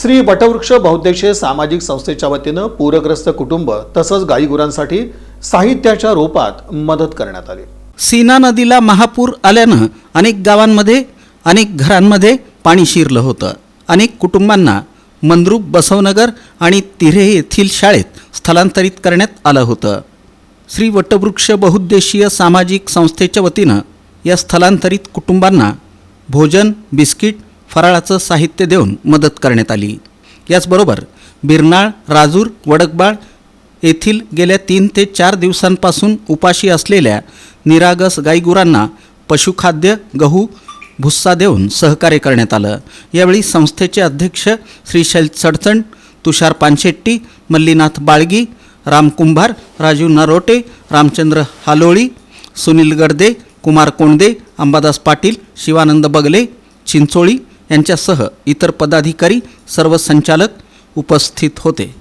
श्री वटवृक्ष बहुद्देशीय सामाजिक संस्थेच्या वतीनं पूरग्रस्त कुटुंब तसंच गाईगुरांसाठी साहित्याच्या रूपात मदत करण्यात आली. सीना नदीला महापूर आल्यानं अनेक गावांमध्ये अनेक घरांमध्ये पाणी शिरलं होतं. अनेक कुटुंबांना मंद्रूप बसवनगर आणि तिरे येथील शाळेत स्थलांतरित करण्यात आलं होतं. श्री वटवृक्ष बहुद्देशीय सामाजिक संस्थेच्या वतीनं या स्थलांतरित कुटुंबांना भोजन बिस्किट फराळाचं साहित्य देऊन मदत करण्यात आली. याचबरोबर बिरनाळ राजूर वडकबाळ येथील गेल्या तीन ते चार दिवसांपासून उपाशी असलेल्या निरागस गाईगुरांना पशुखाद्य गहू भुस्सा देऊन सहकार्य करण्यात आलं. यावेळी संस्थेचे अध्यक्ष श्रीशैल चडचण तुषार पानशेट्टी मल्लीनाथ बाळगी राम कुंभार राजू नरोटे रामचंद्र हालोळी सुनील गडदे कुमार कोंडदे अंबादास पाटील शिवानंद बगले चिंचोळी यांच्यासह इतर पदाधिकारी सर्व संचालक उपस्थित होते.